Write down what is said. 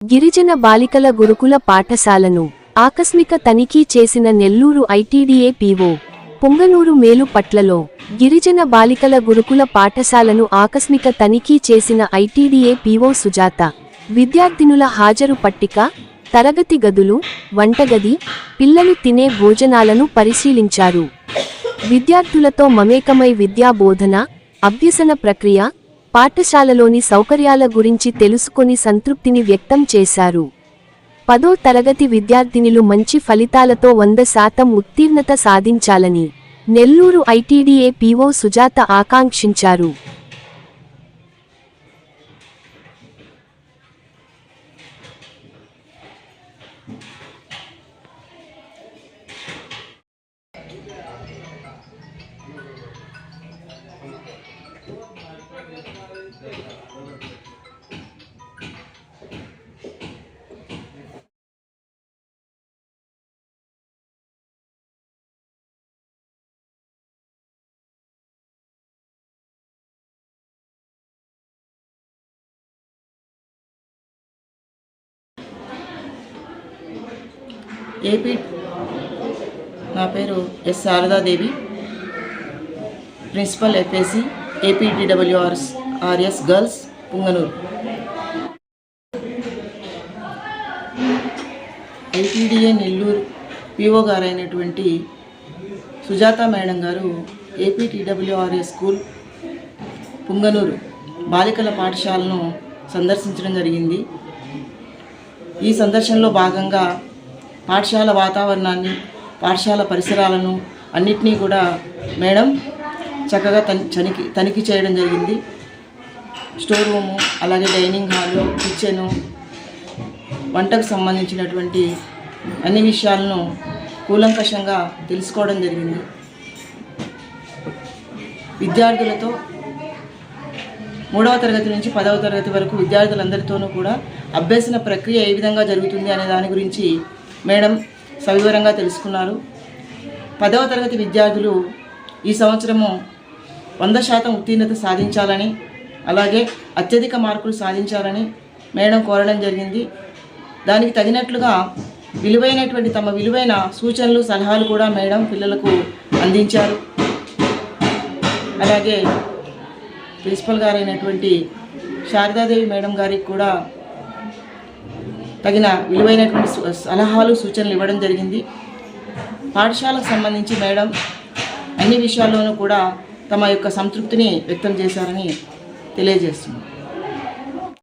గిరిజన బాలికల గురుకుల పాఠశాలను ఆకస్మిక తనిఖీ చేసిన నెల్లూరు ఐటీడీఏ పీఓ పొంగనూరు మేలుపట్లలో గిరిజన బాలికల గురుకుల పాఠశాలను ఆకస్మిక తనిఖీ చేసిన ఐటీడీఏ పీఓ సుజాత విద్యార్థినుల హాజరు పట్టిక తరగతి గదులు వంటగది పిల్లలు తినే భోజనాలను పరిశీలించారు. విద్యార్థులతో మమేకమై విద్యా బోధన అభ్యసన ప్రక్రియ పాఠశాలలోని సౌకర్యాల గురించి తెలుసుకొని సంతృప్తిని వ్యక్తం చేశారు. పదో తరగతి విద్యార్థినులు మంచి ఫలితాలతో వంద శాతం ఉత్తీర్ణత సాధించాలని నెల్లూరు ఐటీడీఏ పీఓ సుజాత ఆకాంక్షించారు. ఏపీ నా పేరు S. Sharadadevi. Principal FAC APTWRS RS girls Punganur. ITDA Nellore PO గారైనటువంటి Sujatha madam గారు ఏపీటీడబ్ల్యూఆర్ఎస్ స్కూల్ పుంగనూరు బాలికల పాఠశాలను సందర్శించడం జరిగింది. ఈ సందర్శనలో భాగంగా పాఠశాల వాతావరణాన్ని పాఠశాల పరిసరాలను అన్నిటినీ కూడా మేడం చక్కగా తని తనిఖీ తనిఖీ చేయడం జరిగింది. స్టోర్ రూము అలాగే డైనింగ్ హాలు కిచెను వంటకు సంబంధించినటువంటి అన్ని విషయాలను కూలంకషంగా తెలుసుకోవడం జరిగింది. విద్యార్థులతో మూడవ తరగతి నుంచి పదవ తరగతి వరకు విద్యార్థులందరితోనూ కూడా అభ్యసన ప్రక్రియ ఏ విధంగా జరుగుతుంది అనే దాని గురించి మేడం సవివరంగా తెలుసుకున్నారు. పదవ తరగతి విద్యార్థులు ఈ సంవత్సరము వంద శాతం ఉత్తీర్ణత సాధించాలని అలాగే అత్యధిక మార్కులు సాధించాలని మేడం కోరడం జరిగింది. దానికి తగినట్లుగా విలువైనటువంటి తమ విలువైన సూచనలు సలహాలు కూడా మేడం పిల్లలకు అందించారు. అలాగే ప్రిన్సిపల్ గారైనటువంటి శారదాదేవి మేడం గారికి కూడా తగిన విలువైనటువంటి సలహాలు సూచనలు ఇవ్వడం జరిగింది. పాఠశాలకు సంబంధించి మేడం అన్ని విషయాల్లోనూ కూడా తమ యొక్క సంతృప్తిని వ్యక్తం చేశారని తెలియజేస్తున్నాం